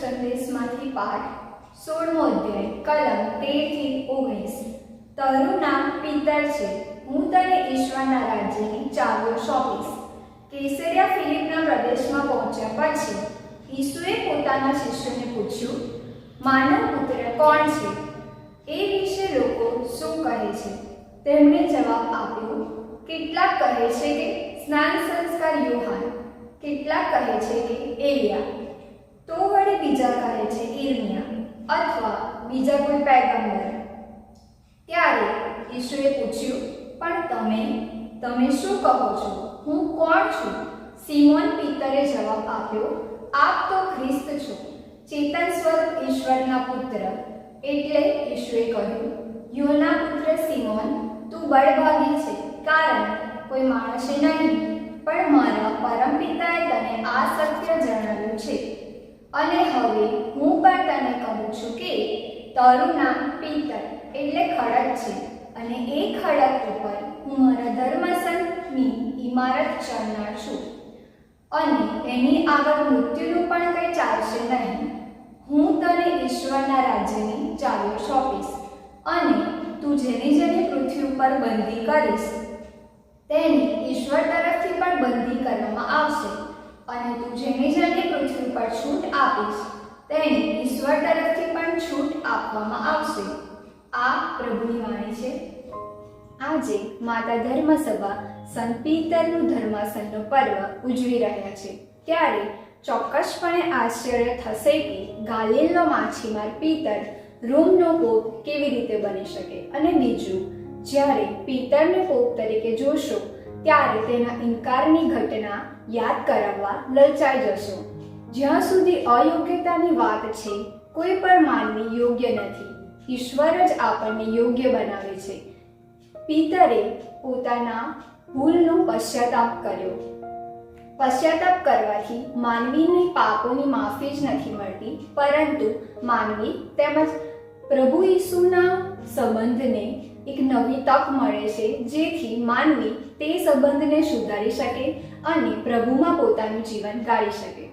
સંદેશમાંથી પાઠ, સોળમો અધ્યાય, કલમ તેરથી ઓગણીસ. તારું નામ પિતર છે. હું તને ઈશ્વરના રાજ્યની ચાવીઓ સોંપીશ. કેસરિયા ફિલિપના પ્રદેશમાં પહોંચ્યા પછી ઈસુએ પોતાના શિષ્યોને પૂછ્યું માનવ પુત્ર, કોણ છે? એ વિશે લોકો શું કહે છે? તેમણે જવાબ આપ્યો, કેટલાક કહે છે કે સ્નાન સંસ્કાર યોહાન. કેટલાક કહે છે કે એલિયા? તો વળી બીજા કહે છે ઇર્મિયા અથવા બીજા કોઈ પેગમ્બર ત્યારે ઈશુએ પૂછ્યું, પણ તમે તમે શું કહો છો? હું કોણ છું? સિમોન પિતરે જવાબ આપ્યો, આપ તો ખ્રિસ્ત છો. ચેતન સ્વરૂપ ઈશ્વરના પુત્ર. એટલે ઈશુએ કહ્યું યોના પુત્ર સિમોન, તું બળભાગી છે, કારણ કોઈ માણસે નહીં, પણ મારા પરમપિતાએ તને આ સત્ય જણાવ્યું છે. અને હવે હું પણ તને કહું છું કે તારું નામ પિતર એટલે ખડક છે. અને એ ખડક ઉપર હું મારા ધર્મસનની ઇમારત ચડનાર છું. અને એની આગળ મૃત્યુનું પણ કંઈ ચાલશે નહીં. હું તને ઈશ્વરના રાજ્યની ચાવીઓ સોંપીશ અને તું જેની જેની પૃથ્વી ઉપર બંધી કરીશ, તેની ઈશ્વર તરફથી પણ બંધી કરવામાં આવશે અને જેની જેની પૃથ્વી પર છૂટ આપીશ, તેને ઈશ્વર તરફથી પણ છૂટ આપવામાં આવશે. આ પ્રભુની વાણી છે. આજે માતા ધર્મસભા સંત પિત્તરનું ધર્માસનનો પર્વ ઉજવી રહ્યા છે. ત્યારે ચોક્કસપણે આશ્ચર્ય થશે કે ગાલિલનો માછીમાર પિતર રોમનો પોપ કેવી રીતે બની શકે? અને બીજું, જ્યારે પિત્તરને પોપ તરીકે જોશો ત્યારે તેના ઇનકારની ઘટના યાદ કરાવવા લલચાઈ જશો. જ્યાં સુધી અયોગ્યતાની વાત છે, કોઈ પણ માનવી યોગ્ય નથી. ઈશ્વર જ આપણને યોગ્ય બનાવે છે. પિતરે પોતાના ભૂલનો પશ્ચાતાપ કર્યો. પશ્ચાતાપ કરવાથી માનવીની પાપોની માફી જ નથી મળતી, પરંતુ માનવી તેમજ પ્રભુ ઈસુના સંબંધને એક નવી તક મળે છે, જેથી માનવી તે સંબંધને સુધારી શકે અને પ્રભુમાં પોતાનું જીવન ગાળી શકે.